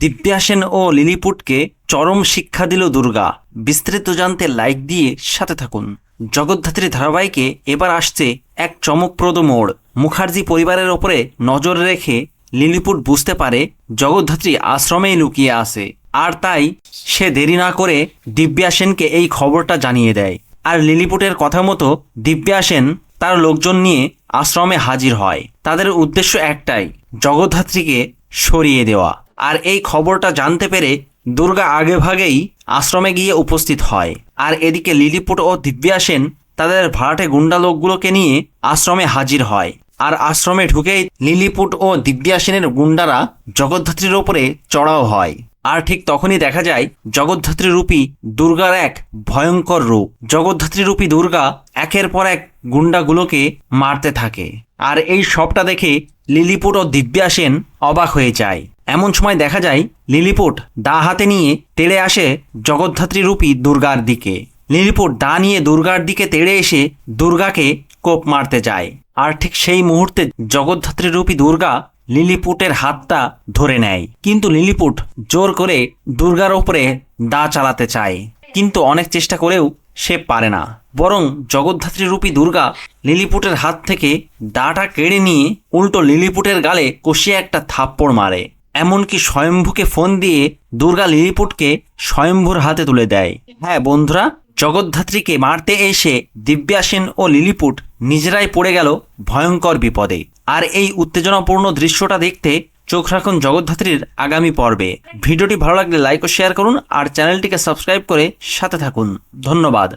দিব্যা সেন ও লিলিপুটকে চরম শিক্ষা দিল দুর্গা। বিস্তারিত জানতে লাইক দিয়ে সাথে থাকুন। জগদ্ধাত্রী ধারাবাহিকে এবার আসছে এক চমকপ্রদ মোড়। মুখার্জি পরিবারের ওপরে নজর রেখে লিলিপুট বুঝতে পারে জগদ্ধাত্রী আশ্রমেই লুকিয়ে আছে। আর তাই সে দেরি না করে দিব্যা সেনকে এই খবরটা জানিয়ে দেয়। আর লিলিপুটের কথা মতো দিব্যা সেন তার লোকজন নিয়ে আশ্রমে হাজির হয়। তাদের উদ্দেশ্য একটাই, জগদ্ধাত্রীকে সরিয়ে দেওয়া। আর এই খবরটা জানতে পেরে দুর্গা আগেভাগেই আশ্রমে গিয়ে উপস্থিত হয়। আর এদিকে লিলিপুট ও দিব্যা সেন তাদের ভাড়াটে গুন্ডা লোকগুলোকে নিয়ে আশ্রমে হাজির হয়। আর আশ্রমে ঢুকেই লিলিপুট ও দিব্যা সেনের গুন্ডারা জগদ্ধাত্রীর ওপরে চড়াও হয়। আর ঠিক তখনই দেখা যায়, জগদ্ধাত্রী রূপী দুর্গার এক ভয়ঙ্কর রূপ। জগদ্ধাত্রী রূপী দুর্গা একের পর এক গুন্ডাগুলোকে মারতে থাকে। আর এই সবটা দেখে লিলিপুট ও দিব্যা সেন অবাক হয়ে যায়। এমন সময় দেখা যায়, লিলিপুট দা হাতে নিয়ে তেড়ে আসে জগদ্ধাত্রী রূপী দুর্গার দিকে। লিলিপুট দা নিয়ে দুর্গার দিকে তেড়ে এসে দুর্গাকে কোপ মারতে যায়। আর ঠিক সেই মুহূর্তে জগদ্ধাত্রী রূপী দুর্গা লিলিপুটের হাতটা ধরে নেয়। কিন্তু লিলিপুট জোর করে দুর্গার ওপরে দা চালাতে চায়। কিন্তু অনেক চেষ্টা করেও সে পারে না। বরং জগদ্ধাত্রী রূপী দুর্গা লিলিপুটের হাত থেকে দাটা কেড়ে নিয়ে উল্টো লিলিপুটের গালে কষিয়ে একটা থাপ্পড় মারে। এমনকি স্বয়ম্ভুকে ফোন দিয়ে দুর্গা লিলিপুটকে স্বয়ম্ভুর হাতে তুলে দেয়। হ্যাঁ বন্ধুরা, জগদ্ধাত্রীকে মারতে এসে দিব্যা সেন ও লিলিপুট নিজেরাই পড়ে গেল ভয়ঙ্কর বিপদে। আর এই উত্তেজনাপূর্ণ দৃশ্যটা দেখতে চোখ রাখুন জগদ্ধাত্রীর আগামী পর্বে। ভিডিওটি ভালো লাগলে লাইক ও শেয়ার করুন আর চ্যানেলটিকে সাবস্ক্রাইব করে সাথে থাকুন। ধন্যবাদ।